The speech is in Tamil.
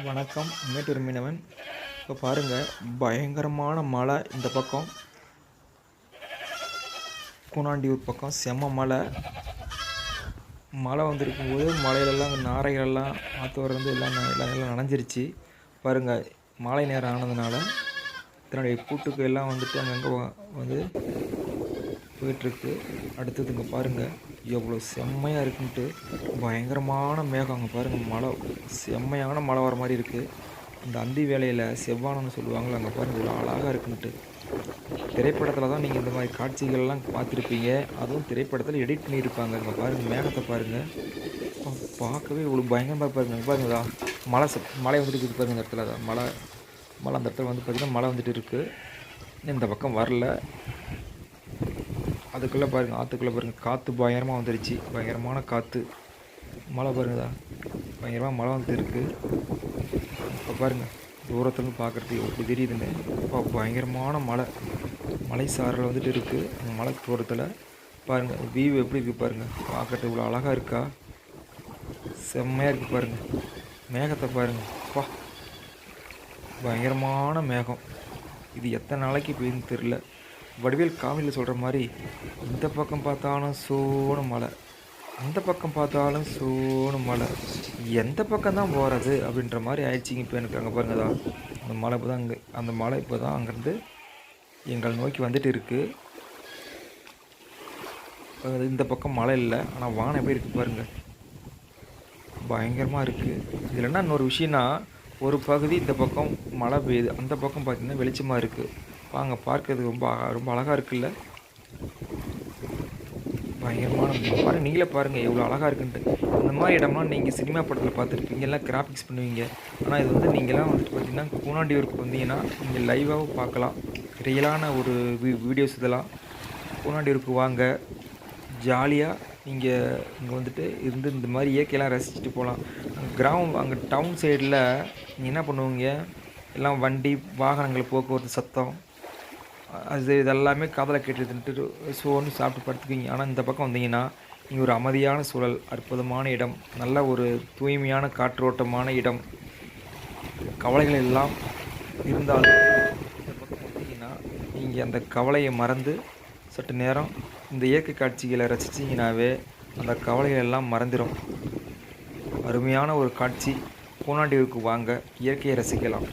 வணக்கம். மேட்டூர் மீனவன் இப்போ பாருங்கள் பயங்கரமான மழை இந்த பக்கம். கூனாண்டியூர் பக்கம் செம்ம மழை. மழை வந்திருக்கும்போது மலையிலெல்லாம் நாரைகளெல்லாம் ஆற்றோர் எல்லாம் எல்லாம் எல்லாம் நனைஞ்சிருச்சு. பாருங்கள் மாலை நேரம் ஆனதுனால தன்னுடைய கூட்டுக்கு எல்லாம் வந்துட்டு அங்கங்கே வந்து போயிட்டுருக்கு. அடுத்தது இங்கே பாருங்கள் எவ்வளோ செம்மையாக இருக்குன்ட்டு பயங்கரமான மேகம் அங்கே பாருங்கள் மழை செம்மையான மழை வர மாதிரி இருக்குது இந்த அந்தி வேலையில் செவ்வானன்னு சொல்லுவாங்களே அங்கே பாருங்கள் இவ்வளோ அழகாக இருக்குன்ட்டு திரைப்படத்தில் தான் நீங்கள் இந்த மாதிரி காட்சிகள்லாம் பார்த்துருப்பீங்க. அதுவும் திரைப்படத்தில் எடிட் பண்ணியிருப்பாங்க. அங்கே பாருங்கள் மேகத்தை பாருங்கள் பார்க்கவே இவ்வளோ பயங்கரமாக பாருங்க. இங்க பாருங்கதா மழை ச- மழை வந்துட்டு இருக்குது பாருங்கள் இந்த இடத்துல. தான் மழை மழை அந்த இடத்துல வந்து பார்த்திங்கன்னா மழை வந்துட்டு இருக்குது இந்த பக்கம் வரல. அதுக்குள்ளே பாருங்கள் ஆற்றுக்குள்ளே பாருங்கள் காற்று பயங்கரமாக வந்துருச்சு. பயங்கரமான காற்று மழை பாருங்கதா பயங்கரமாக மழை வந்துட்டு இருக்குது இப்போ பாருங்கள் தூரத்துலேருந்து பார்க்குறதுக்கு எப்படி தெரியுதுன்னு அப்பா பயங்கரமான மழை. மலை சாரல் வந்துட்டு இருக்குது அந்த மலை தூரத்தில் பாருங்கள் வியூ எப்படி இருக்குது பாருங்கள் பார்க்குறது இவ்வளோ அழகாக இருக்கா? செம்மையாக இருக்குது பாருங்கள் மேகத்தை பாருங்கள் அப்பா பயங்கரமான மேகம். இது எத்தனை நாளைக்கு பெய்யுன்னு தெரில வடிவேல் காமெடியில் சொல்கிற மாதிரி இந்த பக்கம் பார்த்தாலும் சூனு மலை அந்த பக்கம் பார்த்தாலும் சூனு மலை எந்த பக்கம் தான் போகிறது அப்படின்ற மாதிரி ஆயிடுச்சிங்க இப்போ எனக்கு அங்கே பாருங்க தான் அந்த மலை இப்போ தான் அங்கே அந்த மலை இப்போ தான் அங்கேருந்து எங்களை நோக்கி வந்துட்டு இருக்குது அது இந்த பக்கம் மழை இல்லை ஆனால் வானம் எப்படி இருக்குது பாருங்கள் பயங்கரமாக இருக்குது இதில் என்ன இன்னொரு விஷயம்னா ஒரு பகுதி இந்த பக்கம் மழை பெய்யுது அந்த பக்கம் பார்த்திங்கன்னா வெளிச்சமாக இருக்குது வாங்க பார்க்கறது ரொம்ப ரொம்ப அழகாக இருக்குல்ல? பயங்கரமான பாருங்கள் நீங்களே பாருங்கள் எவ்வளோ அழகாக இருக்குன்ட்டு. இந்த மாதிரி இடம்லாம் நீங்கள் சினிமா படத்தில் பார்த்துருப்பீங்க எல்லாம் கிராஃபிக்ஸ் பண்ணுவீங்க. ஆனால் இது வந்து நீங்களாம் வந்துட்டு பார்த்தீங்கன்னா கூனாண்டியூருக்கு வந்தீங்கன்னா நீங்கள் லைவாகவும் பார்க்கலாம். ரியலான ஒரு வீ வீடியோஸ் இதெல்லாம் கூனாண்டியூருக்கு வாங்க. ஜாலியாக நீங்கள் இங்கே வந்துட்டு இருந்து இந்த மாதிரி இயற்கையெல்லாம் ரசிச்சுட்டு போகலாம் கிராமம் அங்கே டவுன் சைடில் நீங்கள் என்ன பண்ணுவீங்க? எல்லாம் வண்டி வாகனங்கள் போக்குவரத்து சத்தம் அது இதெல்லாமே காதில் கேட்டுட்டு சோன்னு சாப்பிட்டு படுத்துக்குவீங்க. ஆனால் இந்த பக்கம் வந்தீங்கன்னா இங்கே ஒரு அமைதியான சூழல் அற்புதமான இடம் நல்ல ஒரு தூய்மையான காற்றோட்டமான இடம். கவலைகள் எல்லாம் இருந்தாலும் இந்த பக்கம் வந்தீங்கன்னா நீங்கள் அந்த கவலையை மறந்து சற்று நேரம் இந்த இயற்கை காட்சிகளை ரசிச்சிங்கனாவே அந்த கவலைகள் எல்லாம் மறந்துடும் அருமையான ஒரு காட்சி பூனாண்டியூருக்கு வாங்க இயற்கையை ரசிக்கலாம்.